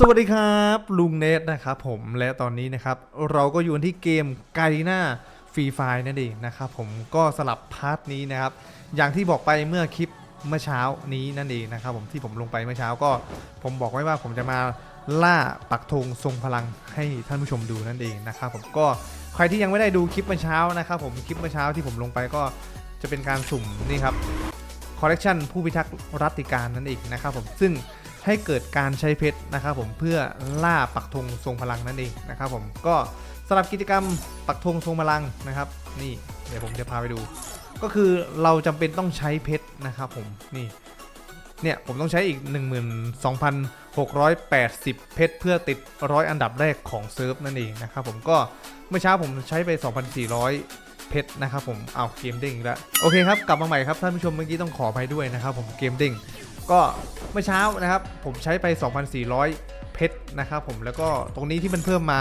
สวัสดีครับลุงเนทนะครับผมและตอนนี้นะครับเราก็อยู่ที่เกมไกา r ีนาฟรีไฟนั่นเองนะครับผมก็สลับพาร์ทนี้นะครับอย่างที่บอกไปเมื่อคลิปเมื่อเช้านี้นั่นเองนะครับผมที่ผมลงไปเมื่อเช้าก็ผมบอกไว้ว่าผมจะมาล่าปักธงทรงพลังให้ท่านผู้ชมดูนั่นเองนะครับผมก็ใครที่ยังไม่ได้ดูคลิปเมื่อเช้านะครับผมคลิปเมื่อเช้าที่ผมลงไปก็จะเป็นการสุ่มนี่ครับคอลเลกชันผู้พิทักษ์รัตติการนั่นเองนะครับผมซึ่ง ให้เกิดการใช้เพชรนะครับผมเพื่อล่าปักธงทรงพลังนั่นเองนะครับผมก็สำหรับกิจกรรมปักธงทรงพลังนะครับ นี่เดี๋ยวผมจะพาไปดู ก็คือเราจำเป็นต้องใช้เพชรนะครับผมนี่เนี่ยผมต้องใช้อีก 12,680 เพชร เพื่อติดร้อยอันดับแรกของเซิร์ฟนั่นเองนะครับผมก็เมื่อเช้าผมใช้ไป 2,400 เพชรนะครับผมเอาเกมเด้งแล้วโอเคครับกลับมาใหม่ครับท่านผู้ชมเมื่อกี้ต้องขออภัยด้วยนะครับผมเกมเด้ง ก็เมื่อเช้านะครับ ผมใช้ไป 2,400 เพชรนะครับผมแล้วก็ตรงนี้ที่มันเพิ่มมา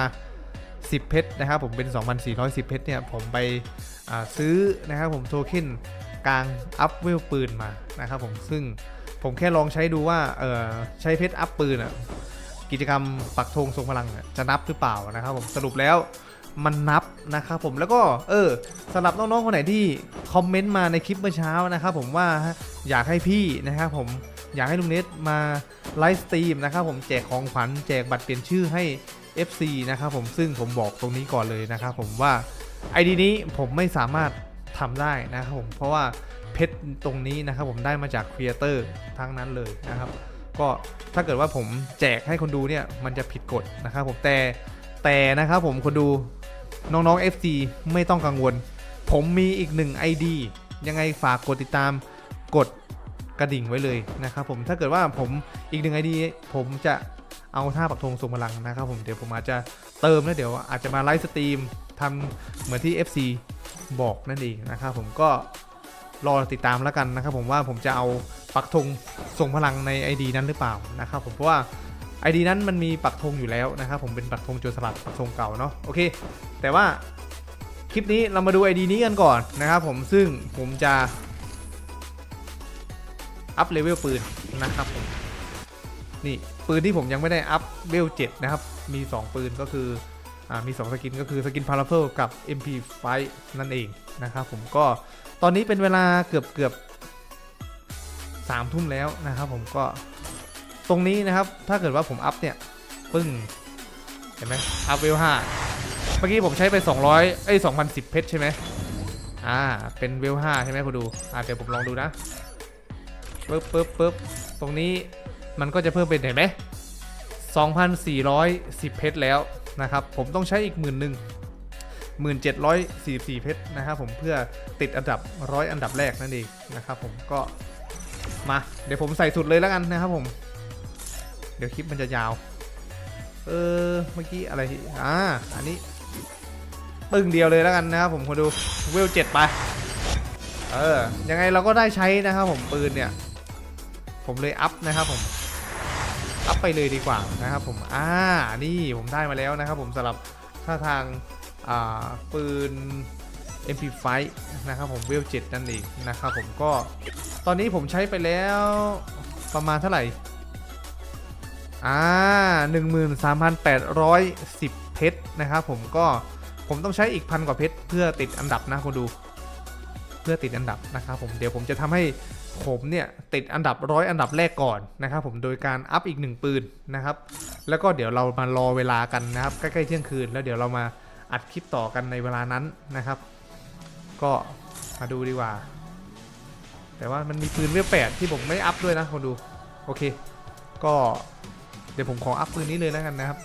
10 เพชรนะครับผมเป็น 2,410 เพชรเนี่ยผมไปซื้อนะครับผมโทเค็นกลางอัพเวลปืนมานะครับผมซึ่งผมแค่ลองใช้ดูว่าเออใช้เพชรอัพปืนอะกิจกรรมปักธงทรงพลังจะนับหรือเปล่านะครับผมสรุปแล้วมันนับนะครับผมแล้วก็เออสำหรับน้องๆคนไหนที่คอมเมนต์มาในคลิปเมื่อเช้านะครับผมว่าอยากให้พี่นะครับผม อยากให้ลุงเนทมาไลฟ์สตรีมนะครับผมแจกของขวัญแจกบัตรเปลี่ยนชื่อให้ FC นะครับผมซึ่งผมบอกตรงนี้ก่อนเลยนะครับผมว่า ID นี้ผมไม่สามารถทำได้นะครับผมเพราะว่าเพชรตรงนี้นะครับผมได้มาจากครีเอเตอร์ทั้งนั้นเลยนะครับก็ถ้าเกิดว่าผมแจกให้คนดูเนี่ยมันจะผิดกฎนะครับผมแต่แต่นะครับผมคนดูน้องๆ FC ไม่ต้องกังวล ผมมีอีกหนึ่ง ID ยังไงฝากกดติดตามกด กระดิ่งไว้เลยนะครับผมถ้าเกิดว่าผมอีกหนึ่งไอดีผมจะเอาท่าปักธงทรงพลังนะครับผมเดี๋ยวผมอาจจะเติมแล้วเดี๋ยวอาจจะมาไลฟ์สตรีมทำเหมือนที่ FC บอกนั่นเองนะครับผมก็รอติดตามแล้วกันนะครับผมว่าผมจะเอาปักธงทรงพลังใน ID นั้นหรือเปล่านะครับผมเพราะว่า ID นั้นมันมีปักธงอยู่แล้วนะครับผมเป็นปักธงโจรสลัดปักธงเก่าเนาะโอเค แต่ว่าคลิปนี้เรามาดู ID นี้กันก่อนนะครับผมซึ่งผมจะ อัพเลเวลปืนนะครับผมนี่ปืนที่ผมยังไม่ได้อัพเวล7นะครับ มี 2 ปืนก็คืออมี 2 สกินก็คือสกินพาราเฟลกับ MP5 นั่นเองนะครับผมก็ตอนนี้เป็นเวลาเกือบเกือบสามทุ่มแล้วนะครับผมก็ตรงนี้นะครับถ้าเกิดว่าผมอัพเนี่ยปึ้งเห็นไหมอัพเวล5เมื่อกี้ผมใช้ไป 200เอ้ย2,010 เพชรใช่ไหมอ่าเป็นเวล5ใช่ไหมคุณดูอ่าเดี๋ยวผมลองดูนะ ปึ๊บปึ๊บปึ๊บตรงนี้มันก็จะเพิ่มเป็นเห็นไหม2,410 เพชรแล้วนะครับ ผมต้องใช้อีกหมื่นหนึ่ง1744 เพชรนะครับผมเพื่อติดอันดับร้อยอันดับแรกนั่นเองนะครับผมก็มาเดี๋ยวผมใส่สุดเลยแล้วกันนะครับผม เดี๋ยวคลิปมันจะยาว เออเมื่อกี้อะไรอ่าอันนี้ปึ้งเดียวเลยแล้วกันนะครับผมคนดูเวลเจ็ดไปเออยังไงเราก็ได้ใช้นะครับผมปืนเนี่ย ผมเลยอัพนะครับผม อัพไปเลยดีกว่านะครับผม อ่า นี่ผมได้มาแล้วนะครับผมสำหรับท่าทางอ่าปืน MP5 นะครับผมเวล7นั่นเองนะครับผมก็ตอนนี้ผมใช้ไปแล้วประมาณเท่าไหร่ อ่า 13,810 เพชรนะครับผมก็ผมต้องใช้อีกพันกว่าเพชรเพื่อติดอันดับนะคนดู เพื่อติดอันดับนะครับผมเดี๋ยวผมจะทำให้ ผมเนี่ยติดอันดับร้อยอันดับแรกก่อนนะครับผมโดยการอัพอีกหนึ่งปืนนะครับ แล้วก็เดี๋ยวเรามารอเวลากันนะครับใกล้ๆเที่ยงคืน แล้วเดี๋ยวเรามาอัดคลิปต่อกันในเวลานั้นนะครับ ก็มาดูดีกว่า แต่ว่ามันมีปืนเวลแปดที่ผมไม่อัพด้วยนะคนดูโอเค ก็เดี๋ยวผมขออัพปืนนี้เลยแล้วกันนะครับ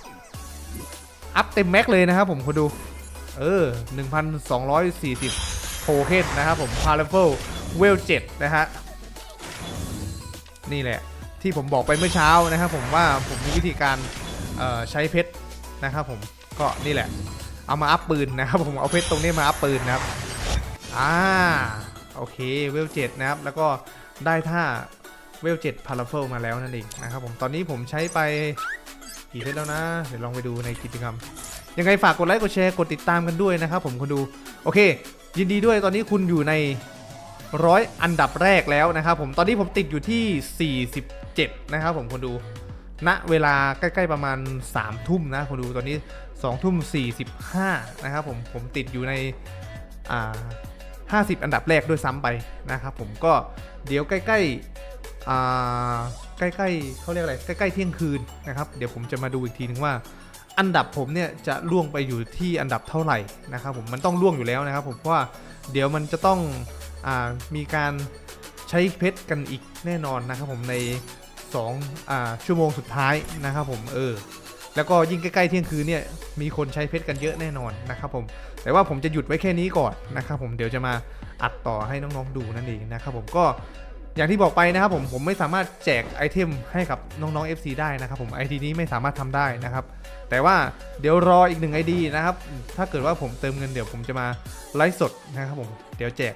อัพเต็มแม็กเลยนะครับผมคนดู เออ 1,240โทเคนนะครับผมพาราเฟลเวล7นะฮะ นี่แหละ ที่ผมบอกไปเมื่อเช้านะครับผมว่าผมมีวิธีการใช้เพชรนะครับผมก็นี่แหละ เอามาอัพปืนนะครับผมเอาเพชรตรงนี้มาอัพปืนนะครับอ่าโอเคเวล7นะครับแล้วก็ได้ท่าเวล7พาราเฟลมาแล้วนั่นเองนะครับผมตอนนี้ผมใช้ไปกี่เพชรแล้วนะ เดี๋ยวลองไปดูในกิจกรรม ยังไงฝากกดไลค์กดแชร์กดติดตามกันด้วยนะครับผมคุณดู โอเค ยินดีด้วยตอนนี้คุณอยู่ใน ร้อยอันดับแรกแล้วนะครับผมตอนนี้ผมติดอยู่ที่ 47 นะครับผมคนดูณเวลาใกล้ๆประมาณ3ามทุ่มนะคนดูตอนนี้2องทุ่ม 45 นะครับผมผมติดอยู่ในอ่า50 อันดับแรกด้วยซ้ำไปนะครับผมก็เดี๋ยวใกล้ๆอ่าใกล้ๆเขาเรียกอะไรใกล้ๆเที่ยงคืนนะครับเดี๋ยวผมจะมาดูอีกทีนึงว่าอันดับผมเนี่ยจะล่วงไปอยู่ที่อันดับเท่าไหร่นะครับผมมันต้องล่วงอยู่แล้วนะครับผมเพราะว่าเดี๋ยวมันจะต้อง มีการใช้เพชรกันอีกแน่นอนนะครับผมใน2อ่าชั่วโมงสุดท้ายนะครับผมเออแล้วก็ยิ่งใกล้ๆเที่ยงคืนเนี่ยมีคนใช้เพชรกันเยอะแน่นอนนะครับผมแต่ว่าผมจะหยุดไว้แค่นี้ก่อนนะครับผมเดี๋ยวจะมาอัดต่อให้น้องๆดูนั่นเองนะครับผมก็อย่างที่บอกไปนะครับผมผมไม่สามารถแจกไอเทมให้กับน้องๆ FC ได้นะครับผมไอทีนี้ไม่สามารถทำได้นะครับ แต่ว่าเดี๋ยวรออีกหนึ่ง ID นะครับถ้าเกิดว่าผมเติมเงินเดี๋ยวผมจะมาไลฟ์สดนะครับผมเดี๋ยวแจก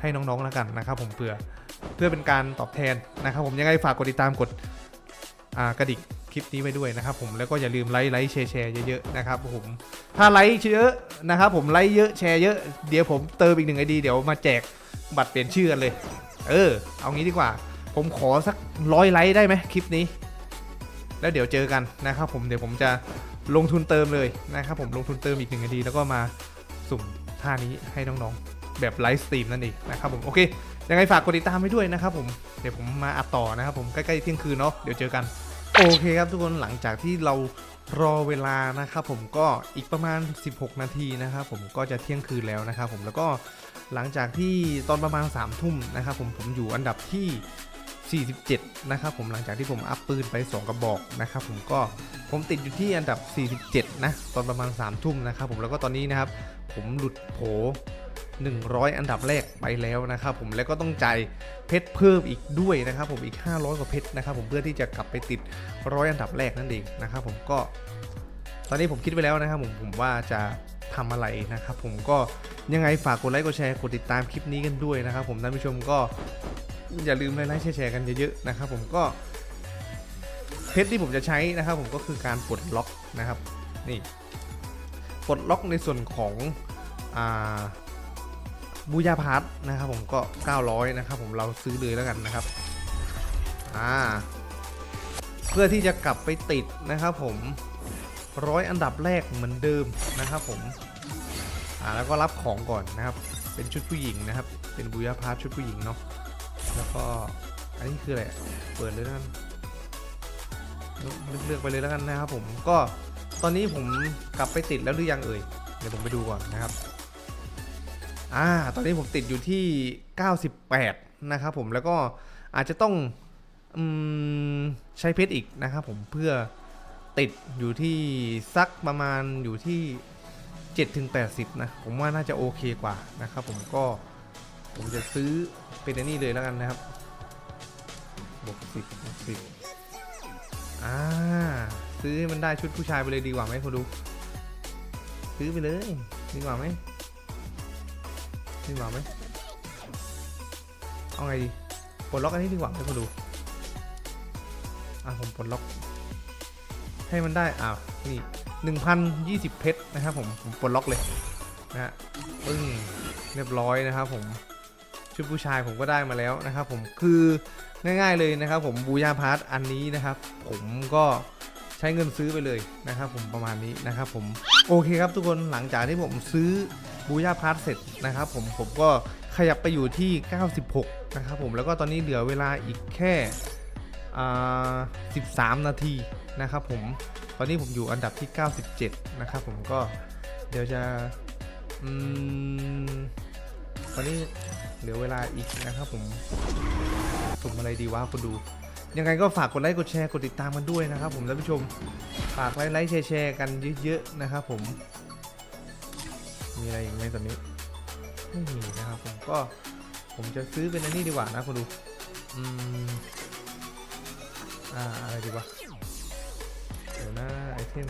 ให้น้องๆแล้วกันนะครับผมเพื่อเพื่อเป็นการตอบแทนนะครับผมยังไงฝากกดติดตามกดกระดิกคลิปนี้ไว้ด้วยนะครับผมแล้วก็อย่าลืมไลค์ไลค์แชร์แชร์เยอะๆนะครับผมถ้าไลค์เยอะนะครับผมไลค์เยอะแชร์เยอะเดี๋ยวผมเติมอีกหนึ่ง ID เดี๋ยวมาแจกบัตรเปลี่ยนชื่อกันเลย เออ เอางี้ดีกว่า ผมขอสักร้อยไลค์ได้ไหมคลิปนี้ แล้วเดี๋ยวเจอกันนะครับผมเดี๋ยวผมจะลงทุนเติมเลยนะครับผมลงทุนเติมอีกหนึ่งนาทีแล้วก็มาสุ่มท่านี้ให้น้องๆ แบบไลฟ์สตรีมนั่นเองนะครับผมโอเคยังไงฝากกดติดตามไว้ด้วยนะครับผมเดี๋ยวผมมาอัดต่อนะครับผมใกล้ๆเที่ยงคืนเนาะเดี๋ยวเจอกันโอเคครับทุกคนหลังจากที่เรารอเวลานะครับผมก็อีกประมาณ 16 นาทีนะครับผมก็จะเที่ยงคืนแล้วนะครับผมแล้วก็หลังจากที่ตอนประมาณ3ามทุ่มนะครับผมผมอยู่อันดับที่ 47 นะครับผมหลังจากที่ผมอัพปืนไป 2 กระบอกนะครับผมก็ผมติดอยู่ที่อันดับ 47 นะ ตอนประมาณ3ามทุ่มนะครับผมแล้วก็ตอนนี้นะครับผมหลุดโผ 100 อันดับแรกไปแล้วนะครับผมแล้วก็ต้องจ่ายเพชรเพิ่มอีกด้วยนะครับผมอีก 500 กว่าเพชรนะครับผมเพื่อที่จะกลับไปติดร้อยอันดับแรกนั่นเองนะครับผมก็ ตอนนี้ผมคิดไว้แล้วนะครับผมผมว่าจะทำอะไรนะครับผมก็ยังไงฝากกดไลค์กดแชร์กดติดตามคลิปนี้กันด้วยนะครับผมท่านผู้ชมก็อย่าลืมไลค์แชร์กันเยอะๆนะครับผมก็เพชรที่ผมจะใช้นะครับผมก็คือการปลดล็อกนะครับนี่ปลดล็อกในส่วนของอ่า บูยาพาร์ทนะครับผมก็ 900 นะครับผมเราซื้อเลยแล้วกันนะครับอ่าเพื่อที่จะกลับไปติดนะครับผมร้อยอันดับแรกเหมือนเดิมนะครับผมอ่าแล้วก็รับของก่อนนะครับ เป็นชุดผู้หญิงนะครับ เป็นบุยาพาร์ทชุดผู้หญิงเนาะแล้วก็อันนี้คืออะไรเปิดเลยแล้วกันเลือกไปเลยแล้วกันนะครับผมก็ตอนนี้ผมกลับไปติดแล้วหรือยังเอ่ยเดี๋ยวผมไปดูก่อนนะครับ อ่าตอนนี้ผมติดอยู่ที่ 98 นะครับผมแล้วก็อาจจะต้องอใช้เพชรอีกนะครับผมเพื่อติดอยู่ที่สักประมาณอยู่ที่7ถึง80 นะ ผมว่าน่าจะโอเคกว่านะครับผมก็ผมจะซื้อเป็นนนี้เลยแล้วกันนะครับบวกสิบบวกสิบอ่าซื้อให้มันได้ชุดผู้ชายไปเลยดีกว่าไหมคุณดู ซื้อไปเลยดีกว่าไหม ดีกว่าไหมเอาไงดีปลดล็อกอันนี้ดีกว่าไหมคุณดูอะผมปลดล็อก ให้มันได้อ้าวนี่1,020เพชรนะครับผมผมปลดล็อกเลยนะฮะปึ้งเรียบร้อยนะครับผมชุดผู้ชายผมก็ได้มาแล้วนะครับ ผมคือง่าย ๆเลยนะครับ ผมบูยาพาร์ทอันนี้นะครับ ผมก็ใช้เงินซื้อไปเลยนะครับ ผมประมาณนี้นะครับ ผมโอเคครับทุกคนหลังจากที่ผมซื้อ บูยาพาร์ทเสร็จนะครับผมผมก็ขยับไปอยู่ที่ 96 นะครับผมแล้วก็ตอนนี้เหลือเวลาอีกแค่ 13 นาทีนะครับผมตอนนี้ผมอยู่อันดับที่ 97 นะครับผมก็เดี๋ยวจะอืมตอนนี้เหลือเวลาอีกนะครับผมสุ่มอะไรดีวะคุณดู ยังไงก็ฝากกดไลค์กดแชร์กดติดตามกันด้วยนะครับผมท่านผู้ชม ฝากไลค์ไลค์แชร์แชร์กันเยอะๆนะครับผม มีอะไรอีกไหมตอนนี้ไม่มีนะครับผมก็ผมจะซื้อเป็นอันนี้ดีกว่านะคุณดูอืมอ่าอะไรดีวะเดี๋ยวนะไอเทม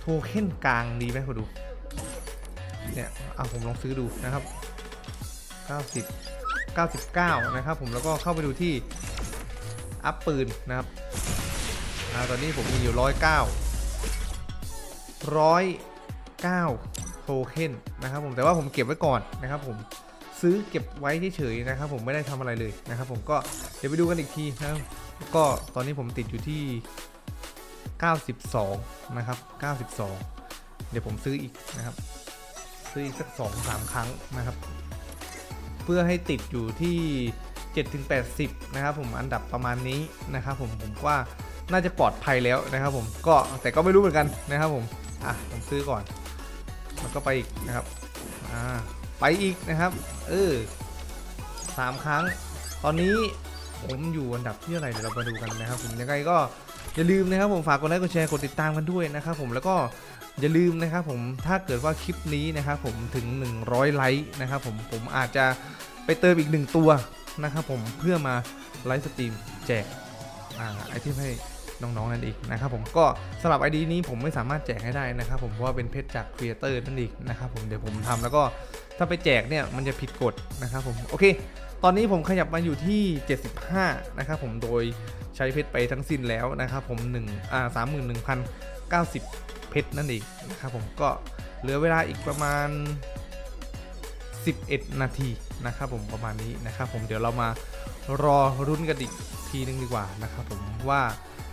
โทเค็นกลางดีไหมคุณดูเนี่ยเอาผมลองซื้อดูนะครับ 90 99 นะครับผมแล้วก็เข้าไปดูที่อัพปืนนะครับอ่าตอนนี้ผมมีอยู่ 109 9 โทเค็นนะครับผมแต่ว่าผมเก็บไว้ก่อนนะครับผมซื้อเก็บไว้เฉยๆนะครับผมไม่ได้ทำอะไรเลยนะครับผมก็เดี๋ยวไปดูกันอีกทีนะครับก็ตอนนี้ผมติดอยู่ที่ 92 นะครับ 92 เดี๋ยวผมซื้ออีกนะครับ ซื้ออีกสัก 2-3 ครั้งนะครับ เพื่อให้ติดอยู่ที่ 7-80 นะครับผมอันดับประมาณนี้นะครับผมผมว่าน่าจะปลอดภัยแล้วนะครับผมก็แต่ก็ไม่รู้เหมือนกันนะครับผมอะผมซื้อก่อน แล้วก็ไปอีกนะครับอ่าไปอีกนะครับ เออสามครั้ง ตอนนี้ผมอยู่อันดับที่เท่าไรเดี๋ยวเรามาดูกันนะครับ ผมยังไงก็อย่าลืมนะครับผมฝากกดไลค์กดแชร์กดติดตามกันด้วยนะครับผมแล้วก็อย่าลืมนะครับผมถ้าเกิดว่าคลิปนี้นะครับผมถึง 100 ไลค์นะครับผมผมอาจจะไปเติมอีกหนึ่งตัวนะครับผมเพื่อมาไลฟ์สตรีมแจกอ่าไอเทมให้ น้องๆนั่นเองนะครับผมก็สำหรับ ID นี้ผมไม่สามารถแจกให้ได้นะครับผมเพราะว่าเป็นเพชรจากครีเอเตอร์นั่นเองนะครับผมเดี๋ยวผมทำแล้วก็ถ้าไปแจกเนี่ยมันจะผิดกฎนะครับผมโอเค ตอนนี้ผมขยับมาอยู่ที่ 75 นะครับผมโดยใช้เพชรไปทั้งสิ้นแล้วนะครับผม1อ่า31,090 เพชรนั่นเองนะครับผมก็เหลือเวลาอีกประมาณ 11 นาทีนะครับผมประมาณนี้นะครับผมเดี๋ยวเรามารอรุ้นกันอีกทีนึงดีกว่านะครับผมว่า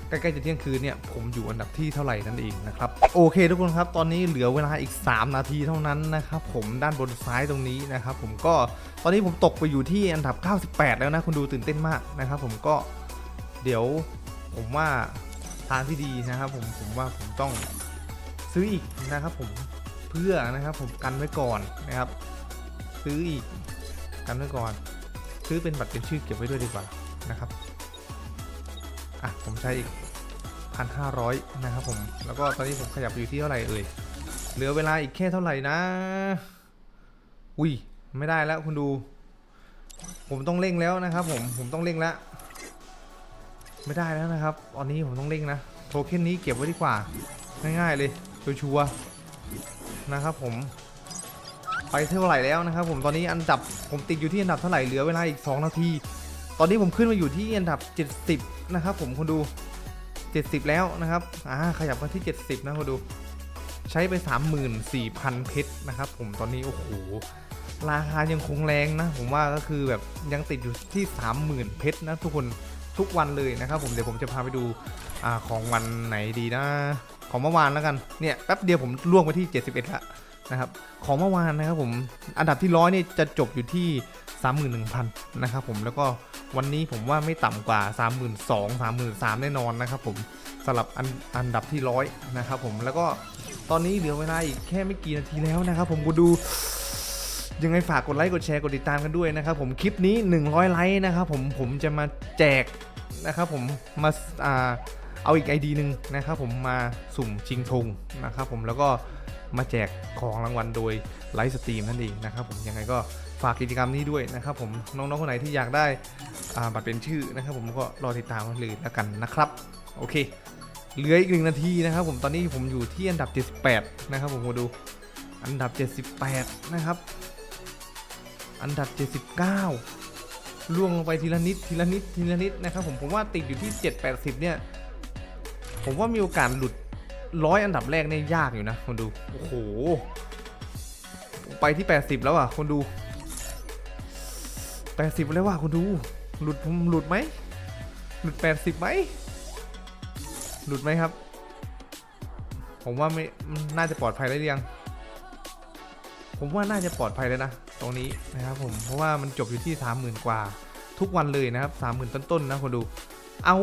ใกล้ๆจะเที่ยงคืนเนี่ยผมอยู่อันดับที่เท่าไหร่นั่นเองนะครับโอเค ทุกคนครับตอนนี้เหลือเวลาอีก 3 นาทีเท่านั้นนะครับผมด้านบนซ้ายตรงนี้นะครับผมก็ตอนนี้ผมตกไปอยู่ที่อันดับ 98 แล้วนะคุณดูตื่นเต้นมากนะครับผมก็เดี๋ยวผมว่าทางที่ดีนะครับผมผมว่าผมต้องซื้ออีกนะครับผมเพื่อนะครับผมกันไว้ก่อนนะครับ ซื้ออีกกันไว้ก่อน ซื้อเป็นบัตรเป็นชื่อเก็บไว้ด้วยดีกว่านะครับ อะผมใช้อีกพันห้าร้อยนะครับผม แล้วก็ตอนนี้ผมขยับอยู่ที่เท่าไหร่เอ่ย เหลือเวลาอีกแค่เท่าไหร่นะ อุ้ย ไม่ได้แล้วคุณดู ผมต้องเร่งแล้วนะครับผม ผมต้องเร่งแล้ว ไม่ได้แล้วนะครับ ตอนนี้ผมต้องเร่งนะ โทเค็นนี้เก็บไว้ดีกว่า ง่ายๆเลย ชัวร์ๆนะครับผม ไปเท่าไหร่แล้วนะครับผม ตอนนี้อันดับผมติดอยู่ที่อันดับเท่าไหร่ เหลือเวลาอีก 2 นาที ตอนนี้ผมขึ้นมาอยู่ที่อันดับ 70 นะครับผมคนดู 70 แล้วนะครับ อ่า ขยับมาที่ 70 นะคนดู ใช้ไป 34,000 เพชรนะครับผม ตอนนี้ โอ้โห ราคายังคงแรงนะ ผมว่าก็คือแบบยังติดอยู่ที่ 30,000 เพชรนะทุกคน ทุกวันเลยนะครับผม เดี๋ยวผมจะพาไปดู อ่า ของวันไหนดีนะ ของเมื่อวานแล้วกัน เนี่ย แป๊บเดียวผมล่วงไปที่ 71ละ นะครับของเมื่อวานนะครับผมอันดับที่ร้อยนี่จะจบอยู่ที่ 31,000นะครับผมแล้วก็วันนี้ผมว่าไม่ต่ำกว่า 32,000 3 3แน่นอนนะครับผมสำหรับอันอันดับที่ร้อยนะครับผมแล้วก็ตอนนี้เหลือเวลาอีกแค่ไม่กี่นาทีแล้วนะครับผมกูดูยังไงฝากกดไลค์กดแชร์กดติดตามกันด้วยนะครับผมคลิปนี้ 100 ไลค์นะครับผมผมจะมาแจกนะครับผมมาอ่าเอาอีก ID หนึ่งนะครับผมมาสุ่มชิงธงนะครับผมแล้วก็ มาแจกของรางวัลโดยไลฟ์สตรีมนั่นเองนะครับผมยังไงก็ฝากกิจกรรมนี้ด้วยนะครับผมน้องๆคนไหนที่อยากได้บัตรเป็นชื่อนะครับ ผมก็รอติดตามกันเลยแล้วกันนะครับ โอเคเหลืออีกหนึ่งนาทีนะครับ ผมตอนนี้ผมอยู่ที่อันดับ 78 นะครับ ผมมาดูอันดับ 78 นะครับ อันดับ 79 ล่วงลงไปทีละนิดทีละนิดทีละนิดนะครับ ผมผมว่าติดอยู่ที่ 780 เนี่ย ผมว่ามีโอกาสหลุด ร้อยอันดับแรกเนี่ยยากอยู่นะคนดู โอ้โห ไปที่ 80 แล้วอะ คนดู 80 แล้วว่ะคนดู หลุดผมหลุดไหม หลุด 80ไหม หลุดไหมครับ ผมว่าไม่ น่าจะปลอดภัยแล้วยัง ผมว่าน่าจะปลอดภัยแล้วนะ ตรงนี้นะครับผม เพราะว่ามันจบอยู่ที่ 30,000 กว่า ทุกวันเลยนะครับ 30,000 ต้นๆนะคนดู เอา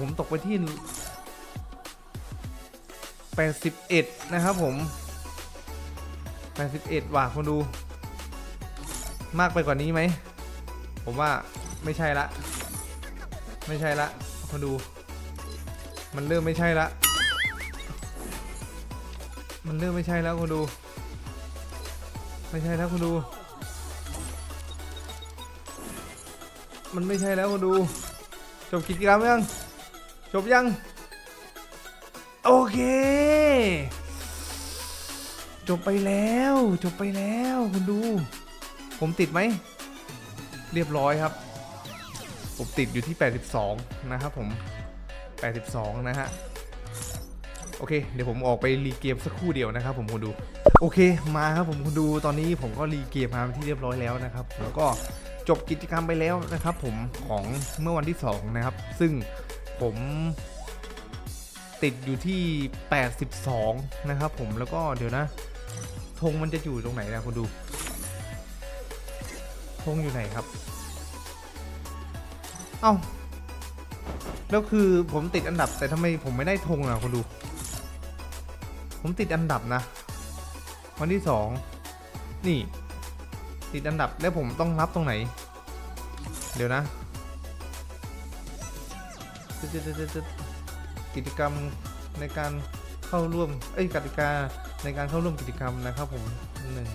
ผมตกไปที่ 81 นะครับผม 81 ว่ะคนดู มากไปกว่านี้ไหม ผมว่าไม่ใช่ละ ไม่ใช่ละคนดู มันเริ่มไม่ใช่ละ มันเริ่มไม่ใช่แล้วคนดู ไม่ใช่แล้วคนดู มันไม่ใช่แล้วคนดู จบกิจกรรมยัง จบยัง โอเค จบไปแล้ว จบไปแล้วคุณดู ผมติดไหม เรียบร้อยครับ ผมติดอยู่ที่ 82 นะครับผม 82 นะฮะ โอเค เดี๋ยวผมออกไปรีเกมสักครู่เดียวนะครับผมคุณดู โอเค มาครับผมคุณดูตอนนี้ผมก็รีเกมมาที่เรียบร้อยแล้วนะครับ แล้วก็จบกิจกรรมไปแล้วนะครับผมของเมื่อวันที่ 2 นะครับ ซึ่งผม ติดอยู่ที่ 82 นะครับผมแล้วก็เดี๋ยวนะธงมันจะอยู่ตรงไหนนะคุณดูธงอยู่ไหนครับ เอ้าแล้วคือผมติดอันดับแต่ทำไมผมไม่ได้ธงอะคุณดู ผมติดอันดับนะ วันที่สองนี่ ติดอันดับแล้วผมต้องรับตรงไหน เดี๋ยวนะ กิจกรรมในการเข้าร่วม เอ้ยกติกาในการเข้าร่วมกิจกรรมนะครับผมหนึ่ง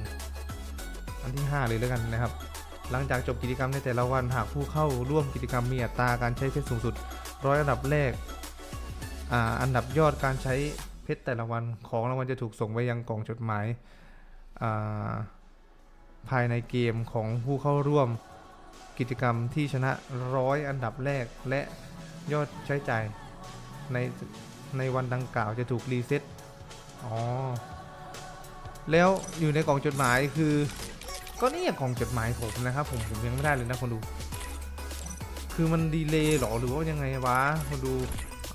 อันที่ 5 เลยแล้วกันนะครับ หลังจากจบกิจกรรมในแต่ละวันหากผู้เข้าร่วมกิจกรรมมีอัตราการใช้เพชรสูงสุดร้อยอันดับแรกอ่าอันดับยอดการใช้เพชรแต่ละวันของรางวัลจะถูกส่งไปยังกล่องจดหมายอ่าภายในเกมของผู้เข้าร่วมกิจกรรมที่ชนะร้อยอันดับแรกและยอดใช้จ่าย ในในวันดังกล่าวจะถูกรีเซ็ตอ๋อ แล้วอยู่ในกล่องจดหมายคือ ก็นี่ยกล่องจดหมายผมนะครับ ผมผมยังไม่ได้เลยนะคนดู คือมันดีเลย์หรอหรือว่ายังไงวะคนดู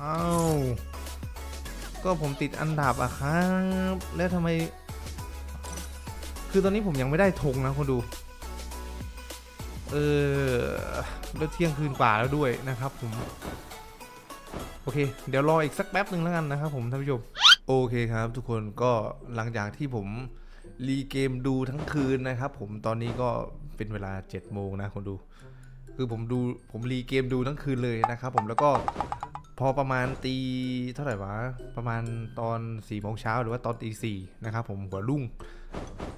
อ้าว ก็ผมติดอันดับอะครับ แล้วทำไม คือตอนนี้ผมยังไม่ได้ธงนะคนดู เออแล้วเที่ยงคืนกว่าแล้วด้วยนะครับผม โอเค เดี๋ยวรออีกสักแป๊บหนึ่งแล้วกันนะครับผมท่านผู้ชมโอเคครับทุกคนก็หลังจากที่ผมรีเกมดูทั้งคืนนะครับผมตอนนี้ก็เป็นเวลา7โมงนะคนดู คือผมดูผมรีเกมดูทั้งคืนเลยนะครับผมแล้วก็พอประมาณตีเท่าไหร่วะประมาณตอน4ี่โมงเช้าหรือว่าตอนตีสี่นะครับผมหัวรุ่ง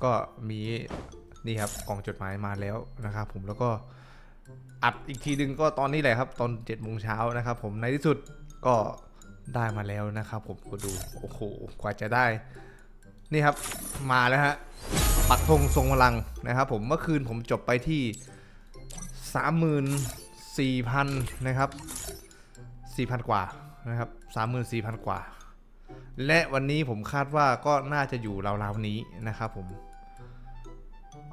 ก็มีนี่ครับกล่องจดหมายมาแล้วนะครับผมแล้วก็อัดอีกทีนึงก็ตอนนี้แหละครับ ตอน7จ็ดโมงเช้านะครับผมในที่สุด ก็ได้มาแล้วนะครับผมก็ดูโอ้โหกว่าจะได้ นี่ครับมาแล้วฮะปักธงทรงพลังนะครับ ผมเมื่อคืนผมจบไปที่ 34,000 นะครับ 4,000 กว่านะครับ 34,000 กว่า และวันนี้ผมคาดว่าก็น่าจะอยู่ราวๆนี้นะครับผม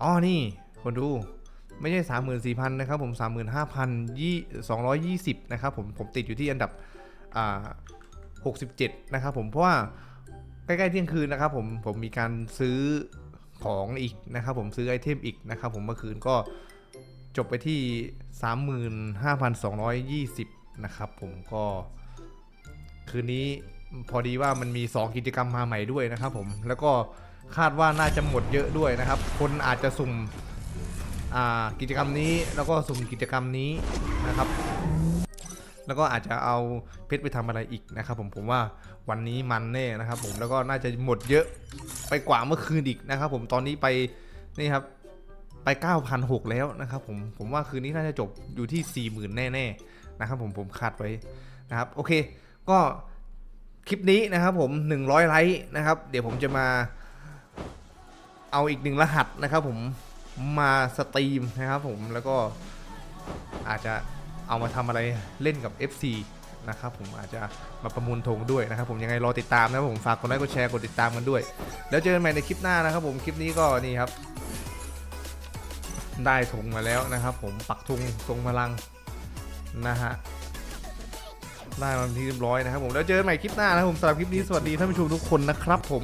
อ๋อนี่คนดูไม่ใช่ 34,000 นะครับผม 35,220 นะครับผม ผมติดอยู่ที่อันดับ อ่า67 นะครับผมเพราะว่าใกล้ๆเที่ยงคืนนะครับผมผมมีการซื้อของอีกนะครับผมซื้อไอเทมอีกนะครับผมเมื่อคืนก็จบไปที่ 35,220 นะครับผมก็ คืนนี้พอดีว่ามันมี 2 กิจกรรมมาใหม่ด้วยนะครับผมแล้วก็คาดว่าน่าจะหมดเยอะด้วยนะครับ คนอาจจะสุ่มกิจกรรมนี้แล้วก็สุ่มกิจกรรมนี้นะครับ แล้วก็อาจจะเอาเพชรไปทำอะไรอีกนะครับผมผมว่าวันนี้มันแน่นะครับผมแล้วก็น่าจะหมดเยอะไปกว่าเมื่อคืนอีกนะครับผมตอนนี้ไปนี่ครับไป9,600แล้วนะครับผมผมว่าคืนนี้น่าจะจบอยู่ที่ 40,000 แน่ๆนะครับผมผมคาดไว้นะครับโอเค ก็คลิปนี้นะครับผม 100 ไลค์นะครับ เดี๋ยวผมจะมาเอาอีกหนึ่งรหัสนะครับผมมาสตรีมนะครับผมแล้วก็อาจจะ เอามาทำอะไรเล่นกับ FC นะครับผมอาจจะมาประมูลธงด้วยนะครับผมยังไงรอติดตามนะครับผมฝากกดไลค์กดแชร์กดติดตามกันด้วย แล้วเจอกันใหม่ในคลิปหน้านะครับผมคลิปนี้ก็นี่ครับ ได้ธงมาแล้วนะครับผมปักธงทรงพลังนะฮะได้มาเป็นที่เรียบร้อยนะครับผมแล้วเจอกันใหม่คลิปหน้านะครับผมสำหรับคลิปนี้สวัสดีท่านผู้ชมทุกคนนะครับผม